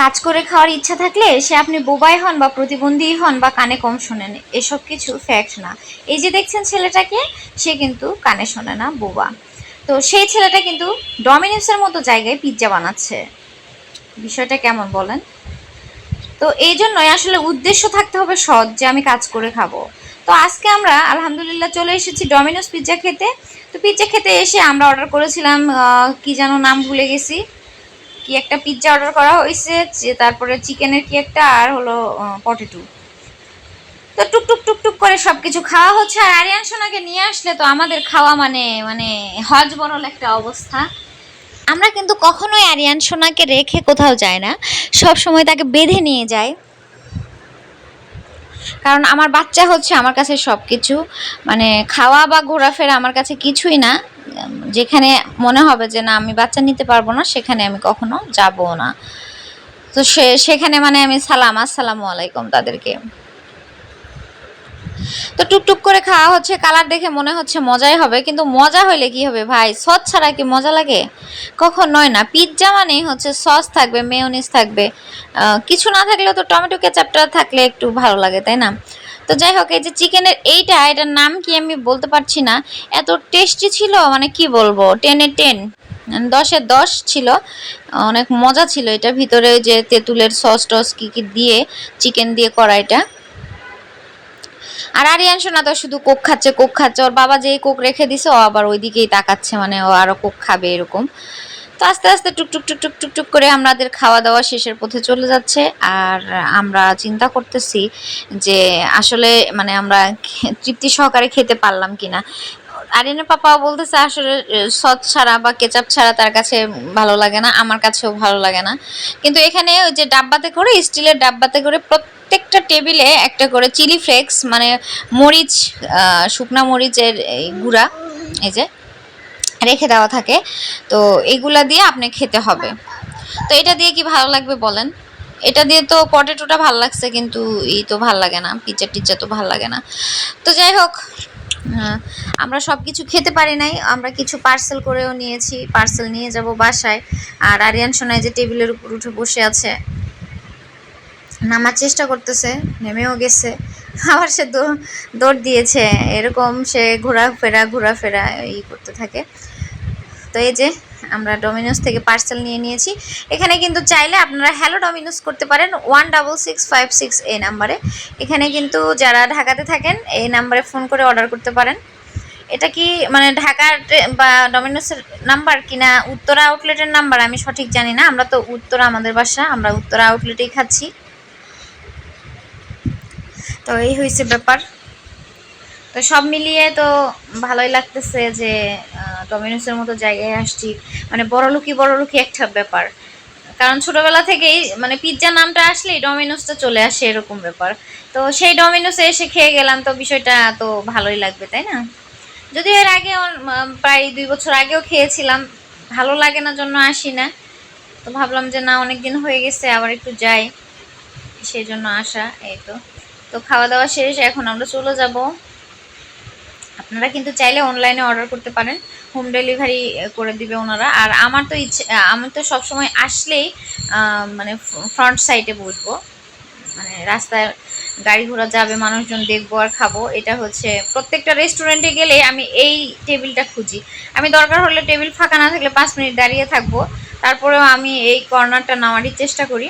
কাজ করে খাওয়ার ইচ্ছা থাকলে সে আপনি বোবাই হন বা প্রতিবন্ধী হন বা কানে কম শোনেন, এসব কিছু ফ্যাক্ট না। এই যে দেখছেন ছেলেটাকে, সে কিন্তু কানে শোনে না বোবা। তো সেই ছেলেটা কিন্তু ডমিনোসের মতো জায়গায় পিৎজা বানাচ্ছে। বিষয়টা কেমন বলেন? তো এই জন্যই আসলে উদ্দেশ্য থাকতে হবে সৎ যে আমি কাজ করে খাব। তো আজকে আমরা আলহামদুলিল্লাহ চলে এসেছি ডমিনোস পিৎজা খেতে। তো পিৎজা খেতে এসে আমরা অর্ডার করেছিলাম কি যেন নাম ভুলে গেছি। কি একটা পিৎজা অর্ডার করা হয়েছে তারপরে চিকেনের কি একটা, আর হলো পটেটো তো টুক টুক টুক টুক করে সবকিছু খাওয়া হচ্ছে, আর আরিয়ান সোনাকে নিয়ে আসলে তো আমাদের খাওয়া মানে মানে হজ বরল একটা অবস্থা। আমরা কিন্তু কখনোই আরিয়ান সোনাকে রেখে কোথাও যাই না, সব সময় তাকে বেঁধে নিয়ে যায় কারণ আমার বাচ্চা হচ্ছে আমার কাছে সব কিছু মানে খাওয়া বা ঘোরাফেরা আমার কাছে কিছুই না। যেখানে মনে হবে যে না, আমি বাচ্চা নিতে পারব না, সেখানে আমি কখনো যাব না। তো সে, সেখানে মানে আমি সালাম, আসসালামু আলাইকুম তাদেরকে। তো টুকটুক করে খাওয়া হচ্ছে, কালার দেখে মনে হচ্ছে মজাই হবে, কিন্তু মজা হইলে কি হবে ভাই? সস ছাড়া কি মজা লাগে? কখন নয় না, পিৎজা মানেই হচ্ছে সস থাকবে, মেয়োনিজ থাকবে। কিছু না থাকলেও তো টমেটো কেচাপটা থাকলে একটু ভালো লাগে, তাই না? তো যাই হোক, এই যে চিকেনের এইটা, এটার নাম কি আমি বলতে পারছি না। এত টেস্টি ছিল মানে কি বলব টেনে টেন দশে দশ ছিল। অনেক মজা ছিল এটা ভিতরে যে তেঁতুলের সস টস কি কি দিয়ে চিকেন দিয়ে করা এটা। আর আরিয়ান সোনা তো শুধু কোক খাচ্ছে কোক খাচ্ছে, ওর বাবা যেই কোক রেখে দিছে, ও আবার ওইদিকেই তাকাচ্ছে মানে ও আরও কোক খাবে এরকম। তো আস্তে আস্তে টুকটুক টুকটুক টুকটুক করে আমাদের খাওয়া দাওয়া শেষের পথে চলে যাচ্ছে। আর আমরা চিন্তা করতেছি যে আসলে মানে আমরা তৃপ্তি সহকারে খেতে পারলাম কিনা। আরিয়ানের পাপাও বলতেছে আসলে সস ছাড়া বা কেচাপ ছাড়া তার কাছে ভালো লাগে না, আমার কাছেও ভালো লাগে না। কিন্তু এখানে ওই যে ডাব্বাতে করে, স্টিলের ডাব্বাতে করে প্রত্যেকটা টেবিলে একটা করে চিলি ফ্লেক্স মানে মরিচ শুকনা মরিচের এই গুঁড়া, এই যে রেখে দেওয়া থাকে। তো এগুলা দিয়ে আপনি খেতে হবে। তো এটা দিয়ে কি ভালো লাগবে বলেন? এটা দিয়ে তো পটেটোটা ভালো লাগছে কিন্তু এই তো ভালো লাগে না, পিজ্জা টিজ্জা তো ভালো লাগে না। তো যাই হোক আমরা সব কিছু খেতে পারি নাই। আমরা কিছু পার্সেল করেও নিয়েছি, পার্সেল নিয়ে যাব বাসায়। আর আরিয়ান সোনাই যে টেবিলের উপর উঠে বসে আছে, নামার চেষ্টা করতেছে, নেমেও গেছে। আবার সে দৌড় দিয়েছে, এরকম সে ঘোরাফেরা ঘোরাফেরা ই করতে থাকে। তো এই যে আমরা ডমিনোস থেকে পার্সেল নিয়ে নিয়েছি। এখানে কিন্তু চাইলে আপনারা হ্যালো ডমিনোস করতে পারেন one double six five six এই নাম্বারে এখানে কিন্তু যারা ঢাকাতে থাকেন, এই নাম্বারে ফোন করে অর্ডার করতে পারেন। এটা কি মানে ঢাকার বা ডমিনোসের নাম্বার কিনা উত্তরা আউটলেটের নাম্বার আমি সঠিক জানি না। আমরা তো উত্তরা আমাদের বাসা, আমরা উত্তরা আউটলেটেই খাচ্ছি। তো এই হয়েছে ব্যাপার। তো সব মিলিয়ে তো ভালোই লাগতেছে যে ডমিনোসের মতো জায়গায় আসছি। মানে বড়লুকি বড়লুকি একটা ব্যাপার। কারণ ছোটবেলা থেকেই মানে পিৎজা নামটা আসলেই ডমিনোসটা চলে আসে এরকম ব্যাপার। তো সেই ডমিনোসে এসে খেয়ে গেলাম, তো বিষয়টা তো ভালোই লাগবে, তাই না? যদিও এর আগে প্রায় দুই বছর আগেও খেয়েছিলাম। ভালো লাগে না জন্য আসি না। তো ভাবলাম যে না অনেক দিন হয়ে গেছে, আবার একটু যাই। সেই জন্য আসা, এই তো। তো খাওয়া দাওয়া শেষ, এখন আমরা চলে যাব। আপনারা কিন্তু চাইলে অনলাইনে অর্ডার করতে পারেন। হোম ডেলিভারি করে দিবে ওনারা। আর আমার তো ইচ্ছে আমি তো সবসময় আসলেই মানে ফ্রন্ট সাইডে বসবো। মানে রাস্তায় গাড়ি ঘোড়া যাবে, মানুষজন দেখব আর খাব। এটা হচ্ছে প্রত্যেকটা রেস্টুরেন্টে গেলে আমি এই টেবিলটা খুঁজি। আমি দরকার হলে টেবিল ফাঁকা না থাকলে পাঁচ মিনিট দাঁড়িয়ে থাকব। তারপরেও আমি এই কর্নারটা নেওয়ারই চেষ্টা করি।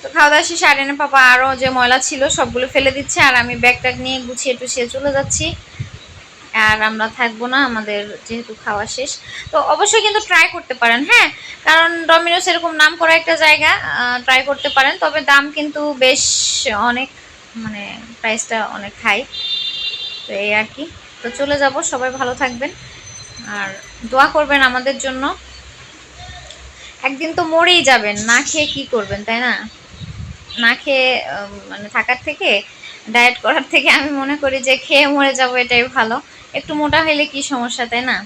তো খাওয়া দাওয়া শেষে আরেনা পাপা আরও যে ময়লা ছিল, সবগুলো ফেলে দিচ্ছে। আর আমি ব্যাগ ট্যাগ নিয়ে গুছিয়ে টুছিয়ে চলে যাচ্ছি। আর আমরা থাকব না, আমাদের যেহেতু খাওয়া শেষ। তো অবশ্যই কিন্তু ট্রাই করতে পারেন হ্যাঁ? কারণ ডমিনোস এরকম নাম করা একটা জায়গা ট্রাই করতে পারেন, তবে দাম কিন্তু বেশ অনেক মানে প্রাইসটা অনেক হাই তো এই আর কি। তো চলে যাব, সবাই ভালো থাকবেন। আর দোয়া করবেন আমাদের জন্য। একদিন তো মরেই যাবেন, না খেয়ে কি করবেন, তাই না? না খেয়ে মানে থাকার থেকে ডায়েট করার থেকে আমি মনে করি যে খেয়ে মরে যাব, এটাই ভালো। একটু মোটা হইলে কি সমস্যা, তাই না?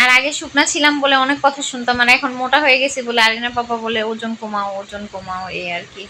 আর আগে শুকনা ছিলাম বলে অনেক কথা শুনতাম, আর এখন মোটা হয়ে গেছি বলে আরিনা পাপা বলে ওজন কমাও ওজন কমাও, এই আর কি।